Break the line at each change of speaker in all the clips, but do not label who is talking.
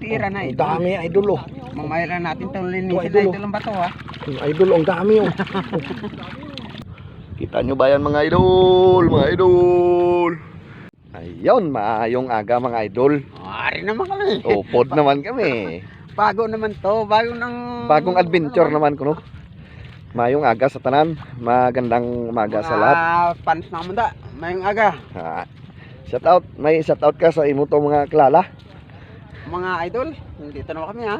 tira na
Ang
idol.
dami idol oh.
Mamaya na natin itong
Ito,
linisin
idol,
na
oh.
idol ang bato ha.
Ang idol, ang dami oh. Kita nyo ba yan mga idol? Mga idol. Ayun, maayong aga mga idol.
Ari naman kami.
Upod naman kami.
Bago naman to. Bago ng...
Bagong adventure naman ko no. Mayong aga sa tanan. Magandang umaga sa lahat.
Mga fans naman da. Mayong aga.
Ah, shout out, may shout out ka sa imo to mga klala.
Mga idol. Dito naman kami ha.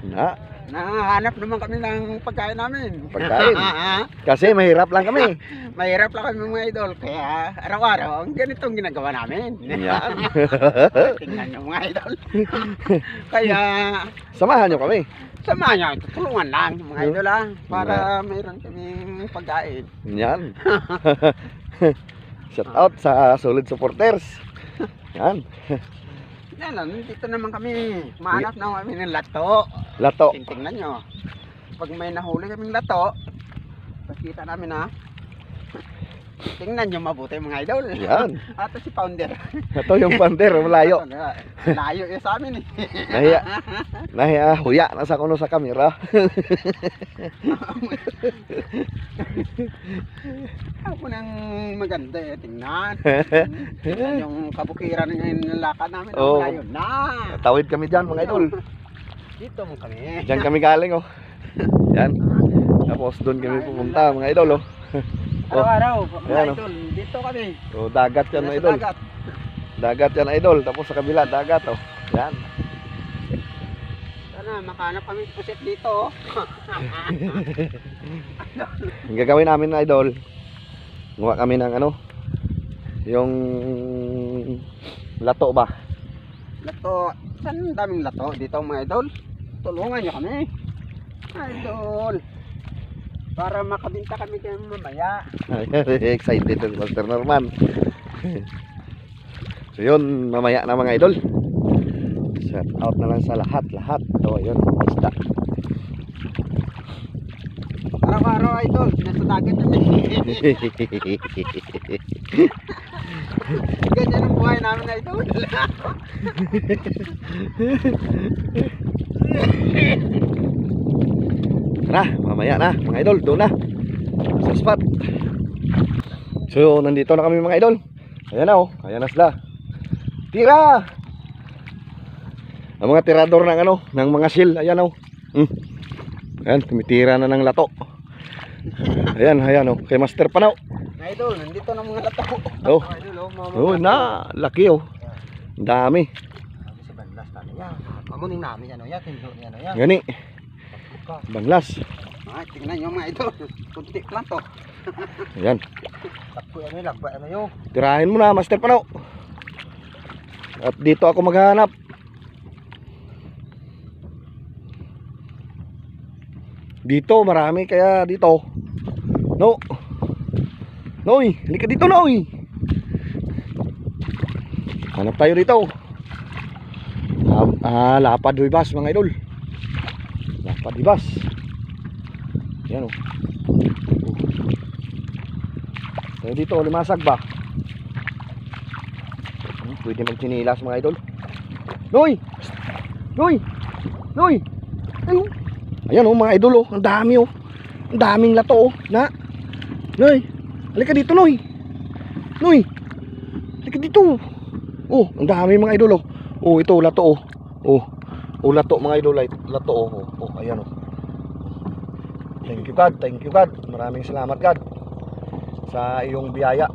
Na,
Nahanap naman kami ng pagkain namin.
Pagkain? kasi mahirap lang kami.
Mahirap lang kami mga idol. Kaya araw-araw, ang ganitong ginagawa namin.
Yan.
Tingnan nyo mga idol. Kaya
Samahan nyo kami.
samahan nyo, tulungan lang mga idol ha. Para mayroon kaming pagkain.
Yan. shout out sa solid supporters. Yan.
Yan lang, dito naman kami. Mahanap na kami ng lato.
Lato.
Tingnan nyo. Pag may nahuli kaming lato, pakita namin ha. Tingnan nyo mabuti mga idol.
Yan.
Ato si Founder.
Ito yung pander, malayo.
Layo yun sa amin eh.
Nahiya. Nahiya, huya na sa kuno sa kamera.
Ako nang maganda eh, tingnan. tingnan yung kabukiran ng lakad namin. Oh. Layo na.
Tawid kami dyan mga idol.
Dito mo kami.
Diyan kami galing oh. Yan. Tapos doon kami pupunta mga idol oh.
Araw-araw, mga
Ayan, oh.
idol. Dito kami.
So dagat yan
Nasa
idol.
dagat.
Dagat yan idol. Tapos sa kabila dagat oh. Yan.
Sana makanap kami pusit dito. oh.
Ang gagawin namin na idol. Gumawa kami ng ano. Yung lato ba?
Lato. Saan ang daming lato dito mga idol? Tulungan niyo kami. Idol. Para makabinta kami kayo mamaya.
Excited yung Master Norman. so yun, mamaya na mga idol. Shout out na lang sa lahat, lahat. Ito, yun, isda.
Araw-araw idol. Nasa dagat kami. Ganyan ang buhay namin idol.
Tara, mamaya na, mga idol, doon na. Sa spot. So, nandito na kami mga idol. Ayan na oh, ayan na sila. Tira! Ang mga tirador ng ano, ng mga seal, ayan oh. Hmm. Ayan, tumitira na ng lato. Ayan, ayan oh, kay Master Panaw.
Mga idol, nandito na mga lato.
Oh.
Idol, oh, mga
Oh, na, laki oh. Ang dami.
Sabi sa bandas tani yan. Mamuning namin yan o yan. Tindo yan o yan.
Gani, banglas.
Ah, tingnan nyo mga idol. Kunti lang to.
Ayan,
Takbo ano yun, lagba ano yun.
tirahin mo na, Master Panaw. At dito ako maghahanap. Dito, marami kaya dito. No. Noy, halika dito, Noy. Hanap tayo dito. Ah, ah lapad huibas mga idol. Lapad huibas. Yan oh. Tayo dito, limasag ba? Hmm, Pwede magchinilas mga idol. Noy! Noy! Noy! Ayun! Ayan oh mga idol oh, ang dami oh. Ang daming lato oh, na. Noy! Halika dito Noy! Noy! Halika dito. Oh, ang dami mga idol oh. Oh, ito lato oh. Oh. Oh, lato mga idol, lato oh. Oh, oh ayan oh. Thank you God, thank you God. Maraming salamat God sa iyong biyaya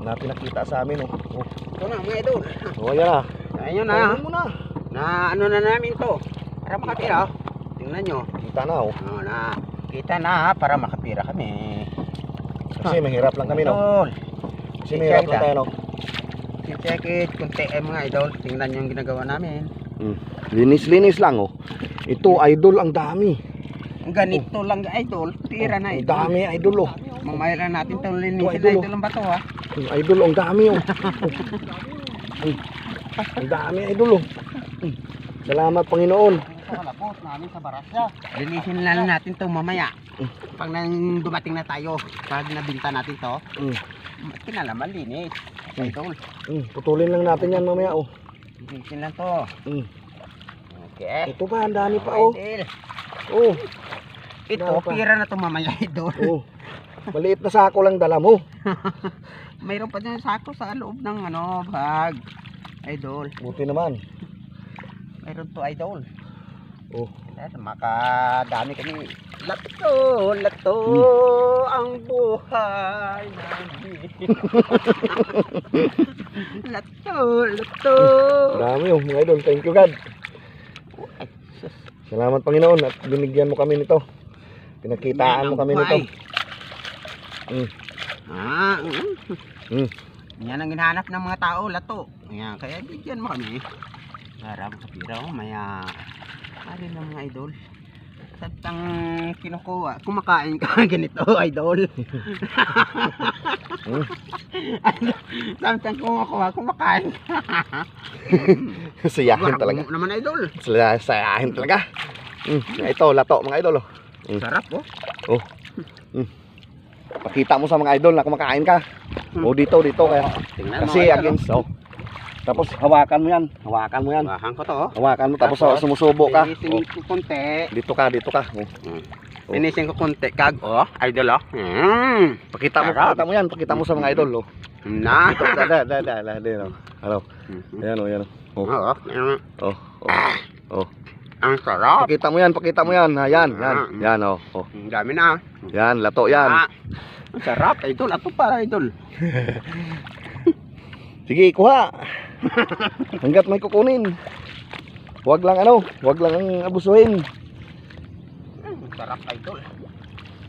na pinakita sa amin oh. Oh,
Ito na mga idol.
oh ayan na.
Ayun na.
Mo na.
Na ano na namin to. Para makatira. oh. Tingnan nyo.
Kita na oh.
Oh, na. Kita na para makapira kami.
Kasi mahirap lang kami no. Kasi mahirap lang tayo no.
Check it. Kunti eh mga idol. Tingnan nyo yung ginagawa namin.
Linis-linis lang oh. Ito idol ang dami.
Ang ganito lang idol. Tira na idol.
dami idol oh.
Mamaya na natin itong linisin
idol, oh.
idol ang bato ha.
Ang idol ang dami oh. Ang- dami idol oh. Salamat Panginoon.
Ito kalabot namin sa barasya. Linisin lang natin to mamaya. Pag nang dumating na tayo, pag nabinta natin to,
Mm.
kinalaman linis.
Mm.
Idol.
Mm, putulin lang natin yan mamaya oh.
Linisin lang to.
Mm.
Okay.
Ito pa, ang dami pa oh.
Idol.
Oh,
Ito,
Dami pa.
pira na to mamaya idol.
oh. Maliit na sako lang dala mo.
Mayroon pa din sako sa loob ng ano, bag. Idol.
Buti naman.
Mayroon to idol.
Oh.
Dahil makadami kami. Lato, lato ang buhay namin. lato, lato.
Dami oh, mga idol. Thank you God. Salamat Panginoon at binigyan mo kami nito. Pinakitaan mo kami nito. Mm.
Ah, mm.
Mm.
Yan ang hinahanap ng mga tao, lato. Ayan, kaya bigyan mo kami. Para makapira ko, maya. Ari ng mga idol. Sa tang kinukuha, kumakain ka ganito, idol.
Mm.
Samtang kumukuha, kumakain ka.
Sayahin talaga.
Mo naman, idol.
Sayahin talaga. Mm. Ito, lato mga idol oh. Mm.
Sarap, oh.
Pakita mo sa mga idol na kumakain ka.
Mm.
O dito, dito kaya.
Tingnan
Kasi against, oh. Tapos hawakan mo yan. Hawakan mo
oh.
yan.
Bahan ko to, oh.
Hawakan mo tapos,
Tapos,
sumusubo ka.
Finishing
Oh.
ko konti.
Dito ka, dito ka. Oh.
Mm.
Oh.
Finishing ko konti, kag, oh. Idol, oh. Mm.
Pakita mo,
Sarap.
pakita mo yan. Pakita mo sa mga idol. Oh.
Na.
Dito, da, da, da, da, da, dito. Hello.
Mhm.
Ayan oh, ayan oh.
Ayun.
Oh, oh. Oh.
Ang sarap.
Pakita mo yan, pakita mo yan. Ha, yan, yan.
Ah.
Yan oh. oh.
Dami na.
Yan, lato yan.
Ah, ang sarap, idol. Ato para, idol.
Sige, kuha. Hanggat may kukunin. Huwag lang ano, huwag lang ang abusuhin.
Ang sarap, idol.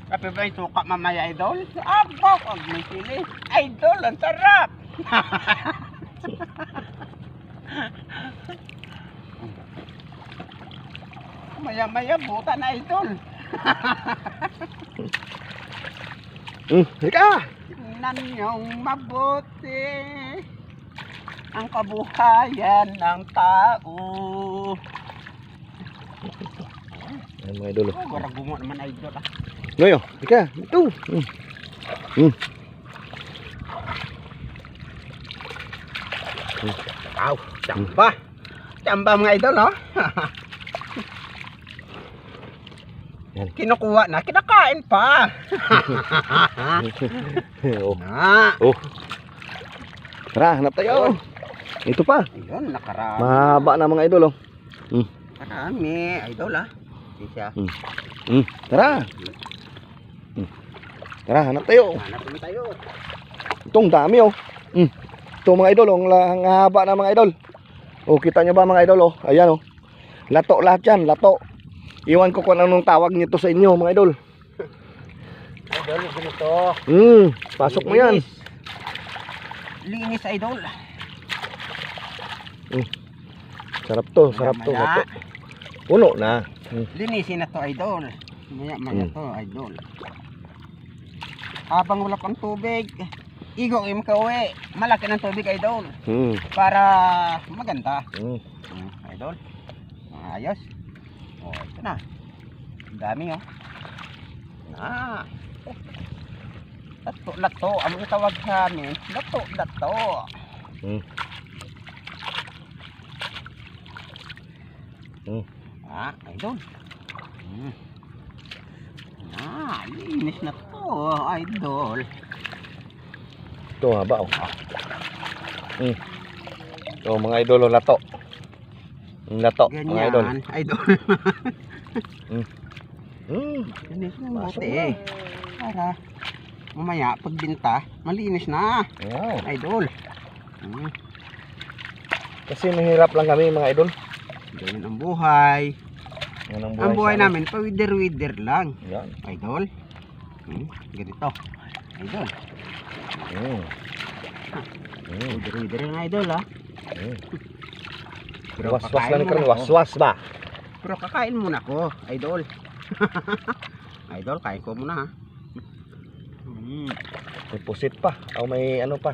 Kape ba yung suka mamaya, idol? Aba, pag may sili. Idol, ang sarap. Maya-maya, buta na, idol.
Hmm, halika.
Tingnan niyong mabuti ang kabuhayan ng tao.
Ayan mga idol.
Oh, wala gumo naman idol ah.
Ngayon, halika. Ito. Hmm. Hmm.
Aw, tamba. Tamba mga idol, oh.
Yan.
Kinukuha na, kinakain pa.
oh.
Na,
oh. Tara, hanap tayo. Ito pa.
ayun, nakarami.
Mahaba na mga idol. Oh.
Nakarami, idol ah. Di siya.
Hmm. Tara. Hmm. Tara, hanap tayo.
Hanap tayo.
Itong dami oh. Hmm. Ito mga idol, oh. ang, haba na mga idol. Oh, kita nyo ba mga idol oh? Ayan oh. Lato lahat yan, lato. Iwan ko kung anong tawag nito sa inyo mga idol.
Idol, ganito.
Hmm, pasok mo yan.
Linis, idol.
Sarap to, sarap to.
Maya-maya.
Lato. Puno na. Hmm.
Linisin na to, idol. Maya, maya
Mm.
to, idol. Habang wala pang tubig, igo im ka uwi. Malaki ng tubig, idol.
Hmm.
Para maganda.
Hmm.
Mm, idol. Ayos. Oh, ito na. Ang dami, oh. Ah. Lato, lato. Ang tawag sa amin, lato, lato.
Hmm. Hmm.
Ah, idol. Hmm. Ah, linis na to, idol.
Ito haba oh. Hmm. Ito mga idol oh, lato. Yung lato, mga
Ganyan,
idol.
idol.
Hmm.
linis na
Pasok
buti
na.
eh. Para mamaya pagbinta, malinis na,
Wow.
idol. Hmm.
Kasi mahirap lang kami mga idol.
Ganyan ang buhay.
Yan ang
Ang buhay namin, pawider-wider lang.
Yan.
Idol. Hmm, ganito. Idol.
Hmm. Hmm.
Wider-wider lang idol ha.
Hmm.
Pero
waswas lang
ako.
waswas ba?
Pero kakain muna ko, idol. idol, kain ko muna ha. Hmm.
May pusit pa. O may ano pa.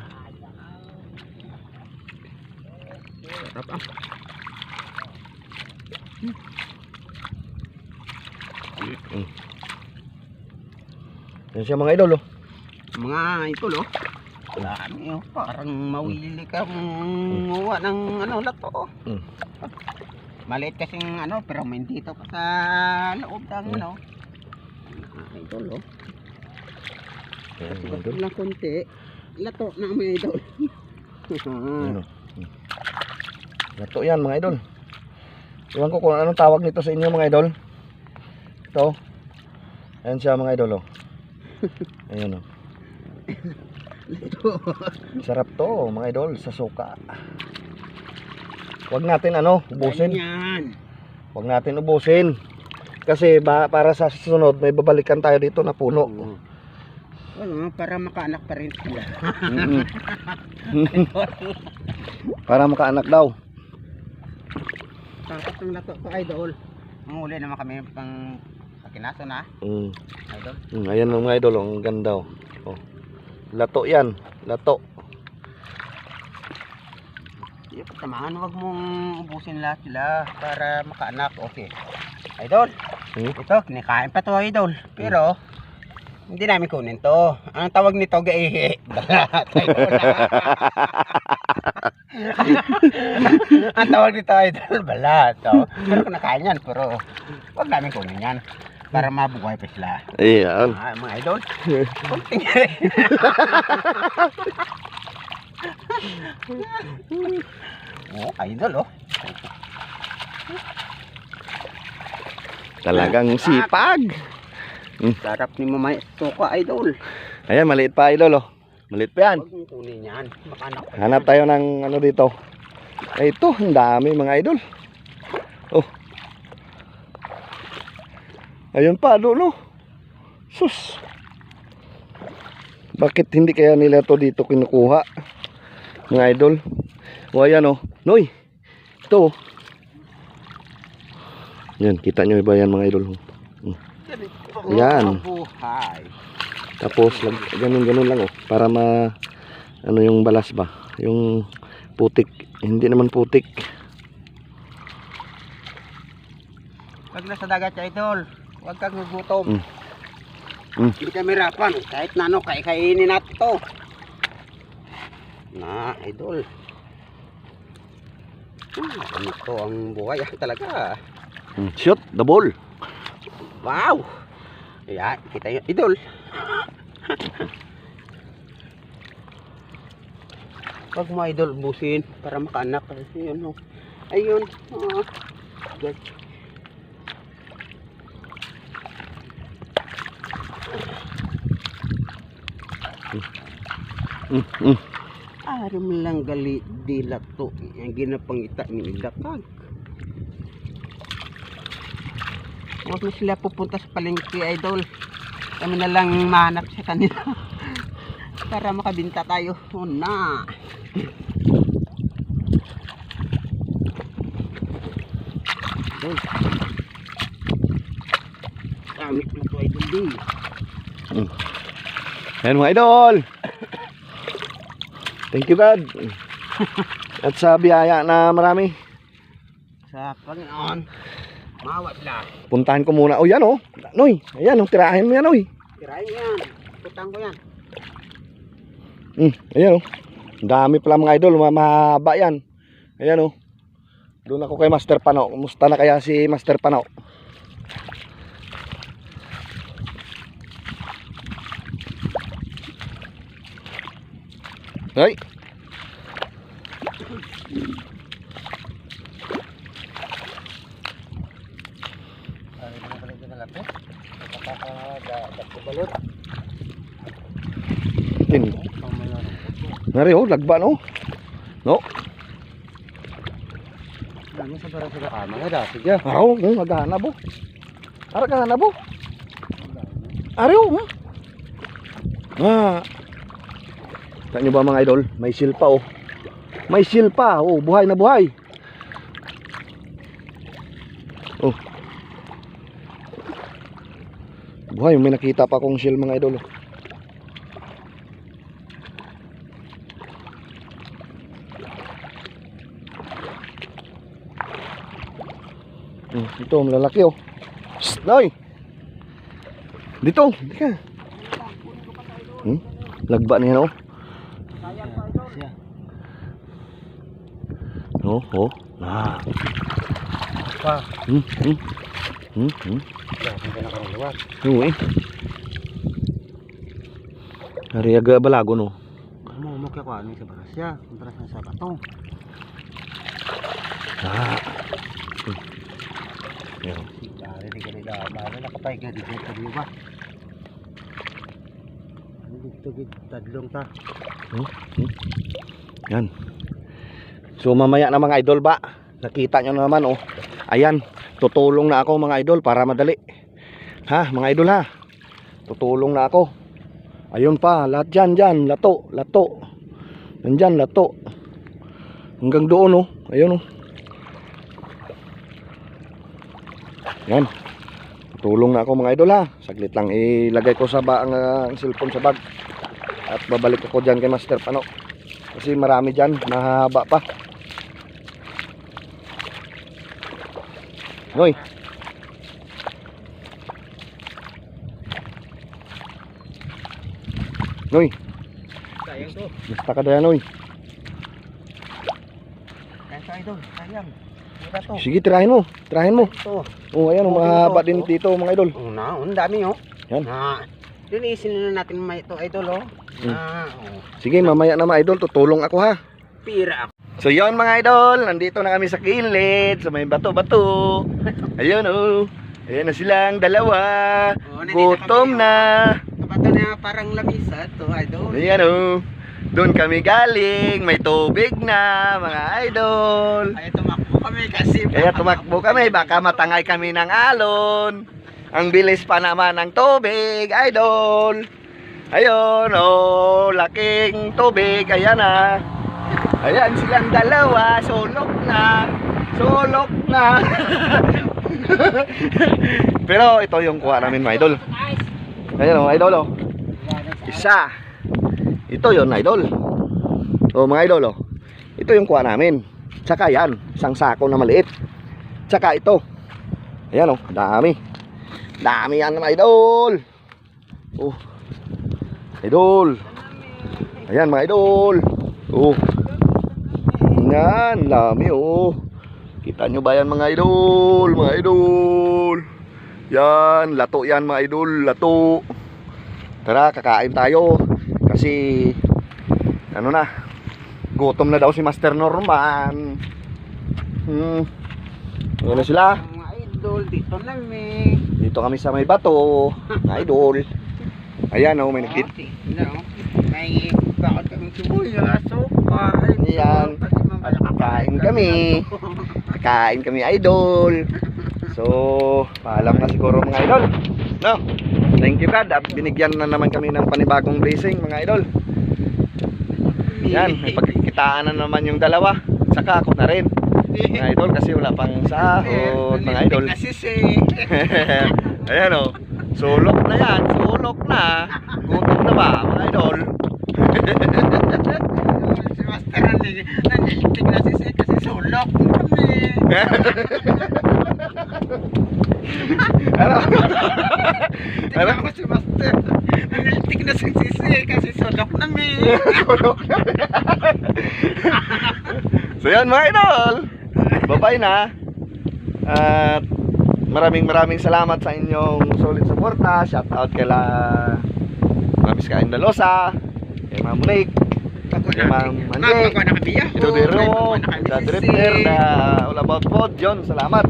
Sarap ah.
Yan siya mga idol oh.
Mga idol oh. Dami oh. Parang mawili ka manguha ng ano lato oh.
Hmm.
Maliit kasing ano, pero may dito pa sa loob ng
Hmm.
ano. Mga idol, oh.
Ayan, mga idol.
lang konti. Lato na mga idol.
Ayan, oh. Hmm. Lato yan mga idol. Iwan ko kung anong tawag nito sa inyo mga idol. Ito. Ayan siya mga idol oh. Ayan oh. Sarap to mga idol sa suka. Huwag natin ano, ubusin. Huwag natin ubusin. Kasi ba, para sa susunod may babalikan tayo dito na puno.
Oo. Wala, para makaanak pa rin sila.
Para makaanak daw.
Tapos ng lato ko, idol. Muli naman kami pang pakinaso na,
Mm.
idol.
Mm, ayan mga idol, oh, ang ganda oh. oh. Lato yan, lato.
Yung samahan, huwag mong ubusin lahat sila para makaanak. Okay. Idol,
Hmm?
ito, kinakain pa to, idol. Pero, hindi namin kunin to. Ang tawag nito, gaihi. Balat, idol. Ang tawag nito, idol, balat. Oh. Pero kinakain yan, pero huwag namin kunin yan. Para mabuhay pa sila.
Ayan.
Ah, mga idol. Kunting Oh, idol oh.
Talagang sipag.
Sarap ni Mamay Suka, idol.
Ayan, maliit pa idol oh. Maliit pa yan. Hanap tayo ng ano dito. Ay, ito, ang dami mga idol. Oh. Ayun pa, dulo. Sus. Bakit hindi kaya nila to dito kinukuha? Mga idol. O ayan oh. Noy. Ito oh. Yan, kita nyo ba yan mga idol? Yan. Tapos ganun ganun lang oh para ma ano yung balas ba? Yung putik, hindi naman putik.
Pag nasa dagat ka, idol, huwag kang gugutom.
Mm. Mm.
Hindi kami hirapan. Kahit na ano, kaya kainin natin to. Na, idol. Ah, ganito ang buhay ah, talaga.
Mm, Shoot the ball.
Wow! Ayan, kita yun. Idol. Pag mo idol, busin para makaanak. Kasi yun, oh. Ayun. Ah. Good.
Mm, mm.
Lang gali dila to. Ang ginapangita ni Ilapag. Huwag na sila pupunta sa palengke, idol. Kami na lang mahanap sa kanila. Para makabinta tayo. Una. Idol. Gamit mo to, din.
Ayan mga idol. Thank you God. At sa biyaya na marami.
Sa Panginoon. Mawa sila.
Puntahan ko muna. Oh yan oh. Noy, ayan oh, tirahin mo yan oy.
Tirahin mo yan. Putang ko yan.
Mm, ayan oh. Ang Dami pala mga idol, ma- mahaba yan. Ayan oh. Doon ako kay Master Pano. Kumusta na kaya si Master Pano? Ay,
mga pala dyan na lang po. Nakakadabalot.
tin. Nari oh, lagba no. No.
Dami sa parang sila kama. Nga dati dyan.
Araw, oh, maghanap oh. Ara ka hanap oh. Ari oh. hmm. Ah. Kita nyo ba mga idol? May silpa oh. May silpa oh, buhay na buhay. Oh. Buhay, may nakita pa akong shell mga idol. oh. Hmm, ito, malalaki oh. Psst, Noy! Dito, hindi ka. Hmm? Lagba niya oh.
Siya.
Oh, oh. Ah.
pa.
Hmm, hmm. Hmm, hmm. Oo eh. Hari aga balago no.
Mo mo kaya ko ano sa barasya. Kontra sa sa bato.
Ah. Hmm. Yan.
Dari di kali da. Mara nakapay ka di dito di ba? Ano dito gid tadlong ta.
Yan. So mamaya na mga idol ba? Nakita nyo naman oh. Ayan, tutulong na ako mga idol para madali. Ha, mga idol ha. Tutulong na ako. Ayun pa, lahat dyan, dyan, lato, lato. Nandyan, lato. Hanggang doon oh. Ayun oh. Yan. Tutulong na ako mga idol ha. Saglit lang ilagay ko sa ba ang ang cellphone sa bag. At babalik ako dyan kay Master Pano. Kasi marami dyan, mahaba pa. Noy. Noy,
Sayang to.
basta ka dyan, Noy.
Sayang sa idol. Sayang. Mura to.
Sige, tirahin mo. Tirahin mo.
Ito.
Oh, ayan, oh,
Okay,
mahaba
ito,
din
ito.
dito, mga idol.
Oh, na, ang dami oh.
Yan.
Na, linisin na natin may ito idol oh.
Hmm.
Ah, oh.
Sige, mamaya na mga idol, tutulong ako ha.
Pira ako.
So yon mga idol, nandito na kami sa kilid, sa may bato-bato. Ayun oh. Ayan na silang dalawa.
Oh, nandito
Gutom
kami,
na.
Na parang lamisa to idol.
Ayan oh. Doon kami galing, may tubig na mga idol.
Kaya tumakbo kami kasi
Kaya tumakbo kami, baka matangay kami ng alon. Ang bilis pa naman ng tubig, idol. Ayun, oh, laking tubig, ayan na. Ayan silang dalawa, sulok na. Sulok na. Pero ito yung kuha namin, mga idol. Ayan, oh, idol, oh. Isa. Ito yon idol. Oh, mga idol, oh. Ito yung kuha namin. Tsaka yan, isang sako na maliit. Tsaka ito. Ayan, oh, dami. Dami yan, mga idol. Oh. Idol. Ayan, mga idol. Oh. Yan, dami, oh. Kita nyo ba yan, mga idol? Mga idol. Yan, lato yan, mga idol. Lato. Tara, kakain tayo. Kasi, ano na, gutom na daw si Master Norman. Hmm. Na sila.
Mga idol, dito na mi.
Dito kami sa may bato. Mga idol. Ayan oh, may nagkit.
No. May bakit kami sibuyas, sopa.
Ayan. Kain kami. Kain kami idol. So, paalam na siguro mga idol. No. Thank you God at binigyan na naman kami ng panibagong blessing mga idol. Yan, pagkikitaan na naman yung dalawa. Saka ako na rin. Mga idol kasi wala pang sahod mga idol.
Kasi si
Ayan o. Sulok na yan. Sulok na. Gutom na ba mga idol?
si Master nandiyan, nandiyan na si si kasi sulok kami.
ano?
Tingnan ko si Master. Na si Sisi kasi sulok kami.
Sulok na. so yan mga idol. Bye-bye na. At maraming maraming salamat sa inyong solid suporta. Shout out kay la Mabis Kain Dalosa, kay Ma'am kay Ma'am
na kabiya.
Ito Biro, sa Drifter, na All About Food, John, salamat.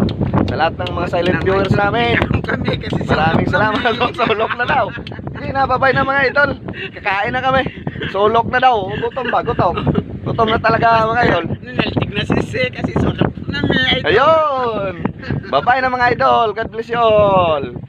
Sa lahat ng mga silent viewers namin. Maraming salamat. Sulok na daw. Hindi na, babay na mga idol. Kakain na kami. Sulok na daw. Gutom ba? Gutom. Gutom na talaga mga idol.
Nanalitik na si Si kasi sulok kami.
Ayun. Babay na mga idol. God bless you all.